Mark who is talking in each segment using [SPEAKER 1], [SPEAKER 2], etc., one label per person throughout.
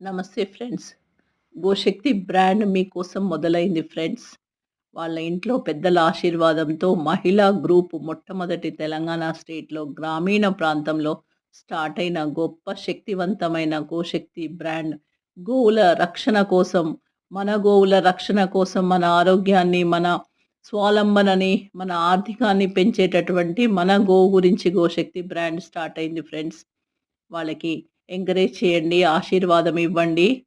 [SPEAKER 1] నమస్తే friends. గోశక్తి brand మీకోసం మొదలైంది ఫ్రెండ్స్. వాళ్ళ ఇంట్లో పెద్దల ఆశీర్వాదంతో మహిళా గ్రూప్ మొట్టమొదటి తెలంగాణ స్టేట్‌లో గ్రామీణ ప్రాంతంలో స్టార్ట్ అయిన గొప్ప శక్తివంతమైన గోశక్తి బ్రాండ్. గోవుల రక్షణ కోసం, మన గోవుల రక్షణ కోసం మన ఆరోగ్యాన్ని, మన స్వావలంబనని, మన ఆర్థికాన్ని పెంచేటటువంటి మన గోవు గురించి గోశక్తి బ్రాండ్ స్టార్ట్ అయింది ఫ్రెండ్స్. వాళ్ళకి ఎంకరేజ్ చేయండి. ఆశీర్వాదం ఇవ్వండి.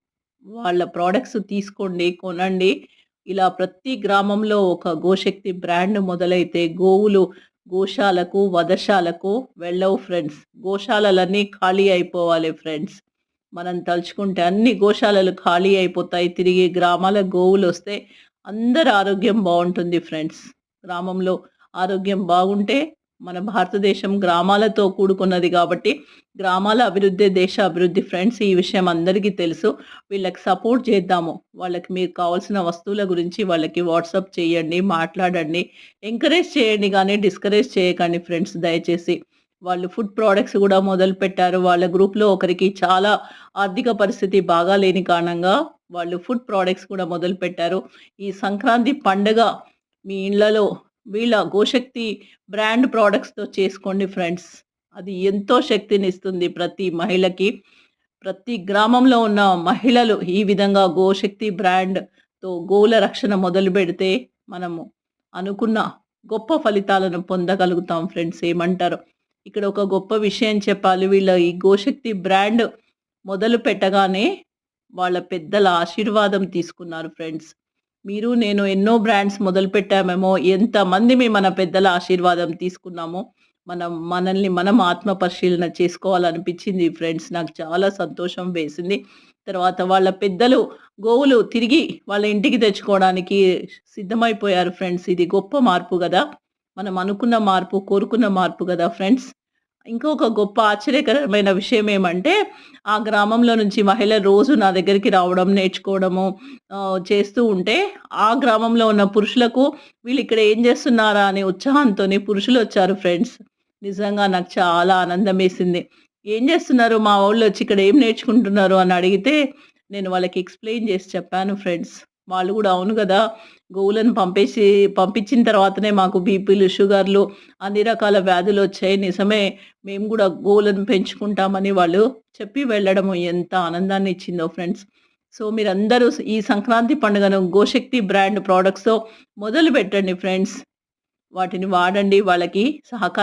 [SPEAKER 1] వాళ్ళ ప్రోడక్ట్స్ తీసుకోండి, కొనండి. ఇలా ప్రతి గ్రామంలో ఒక గోశక్తి బ్రాండ్ మొదలైతే గోవులు గోశాలకు, వధశాలకు వెళ్ళవు ఫ్రెండ్స్. గోశాలలన్నీ ఖాళీ అయిపోవాలి ఫ్రెండ్స్. మనం తలుచుకుంటే అన్ని గోశాలలు ఖాళీ అయిపోతాయి. తిరిగి గ్రామాల గోవులొస్తే అందరు ఆరోగ్యం బాగుంటుంది ఫ్రెండ్స్. గ్రామంలో ఆరోగ్యం బాగుంటే మన భారతదేశం గ్రామాలతో కూడుకున్నది కాబట్టి గ్రామాల అభివృద్ధి దేశ అభివృద్ధి ఫ్రెండ్స్. ఈ విషయం అందరికీ తెలుసు. వీళ్ళకి సపోర్ట్ చేద్దాము. వాళ్ళకి మీకు కావాల్సిన వస్తువుల గురించి వాళ్ళకి వాట్సాప్ చేయండి, మాట్లాడండి. ఎంకరేజ్ చేయండి కానీ డిస్కరేజ్ చేయకండి ఫ్రెండ్స్ దయచేసి. వాళ్ళు ఫుడ్ ప్రొడక్ట్స్ మొదలు మొదలుపెట్టారు. వాళ్ళ గ్రూప్‌లో ఒకరికి చాలా ఆర్థిక పరిస్థితి బాగా లేని కారణంగా వాళ్ళు ఫుడ్ ప్రొడక్ట్స్ కూడా మొదలుపెట్టారు. ఈ సంక్రాంతి పండగ మీ ఇళ్ళలో వీళ్ళ గోశక్తి బ్రాండ్ ప్రొడక్ట్స్‌తో చేసుకోండి ఫ్రెండ్స్. అది ఎంతో శక్తినిస్తుంది ప్రతి మహిళకి. ప్రతి గ్రామంలో ఉన్న మహిళలు ఈ విధంగా గోశక్తి బ్రాండ్‌తో గోల రక్షణ మొదలు పెడితే మనము అనుకున్న గొప్ప ఫలితాలను పొందగలుగుతాం ఫ్రెండ్స్. ఏమంటారు? ఇక్కడ ఒక గొప్ప విషయం చెప్పాలి. వీళ్ళ ఈ గోశక్తి బ్రాండ్ మొదలు పెట్టగానే వాళ్ళ పెద్దల ఆశీర్వాదం తీసుకున్నారు ఫ్రెండ్స్. మీరు నేను ఎన్నో బ్రాండ్స్ మొదలుపెట్టామేమో, ఎంతమందిమి మన పెద్దల ఆశీర్వాదం తీసుకున్నామో, మనం మనల్ని మనం ఆత్మ పరిశీలన చేసుకోవాలనిపించింది ఫ్రెండ్స్. నాకు చాలా సంతోషం వేసింది. తర్వాత వాళ్ళ పెద్దలు గోవులు తిరిగి వాళ్ళ ఇంటికి తెచ్చుకోవడానికి సిద్ధమైపోయారు ఫ్రెండ్స్. ఇది గొప్ప మార్పు కదా మనం అనుకున్న మార్పు, కోరుకున్న మార్పు కదా ఫ్రెండ్స్. ఇంకొక గొప్ప ఆశ్చర్యకరమైన విషయం ఏమంటే, ఆ గ్రామంలో నుంచి మహిళ రోజు నా దగ్గరికి రావడం, నేర్చుకోవడము చేస్తూ ఉంటే, ఆ గ్రామంలో ఉన్న పురుషులకు వీళ్ళు ఇక్కడ ఏం చేస్తున్నారా అనే ఉత్సాహంతో పురుషులు వచ్చారు ఫ్రెండ్స్. నిజంగా నాకు చాలా ఆనందమేసింది. ఏం చేస్తున్నారు మా వోళ్ళొచ్చి ఇక్కడ ఏం నేర్చుకుంటున్నారు అని అడిగితే, నేను వాళ్ళకి ఎక్స్‌ప్లెయిన్ చేసి చెప్పాను ఫ్రెండ్స్. వాళ్ళు కూడా అవును కదా గోవులను పంపేసి పంపించిన తర్వాతనే మాకు బీపీలు, షుగర్‌లు అన్ని రకాల వ్యాధులు వచ్చాయి నిజమే మేము కూడా గోవులను పెంచుకుంటామని వాళ్ళు చెప్పి వెళ్ళడము ఎంత ఆనందాన్ని ఇచ్చిందో ఫ్రెండ్స్. సో, మీరందరూ ఈ సంక్రాంతి పండుగను గోశక్తి బ్రాండ్ ప్రోడక్ట్తో మొదలు పెట్టండి ఫ్రెండ్స్. వాటిని వాడండి. వాళ్ళకి సహకారం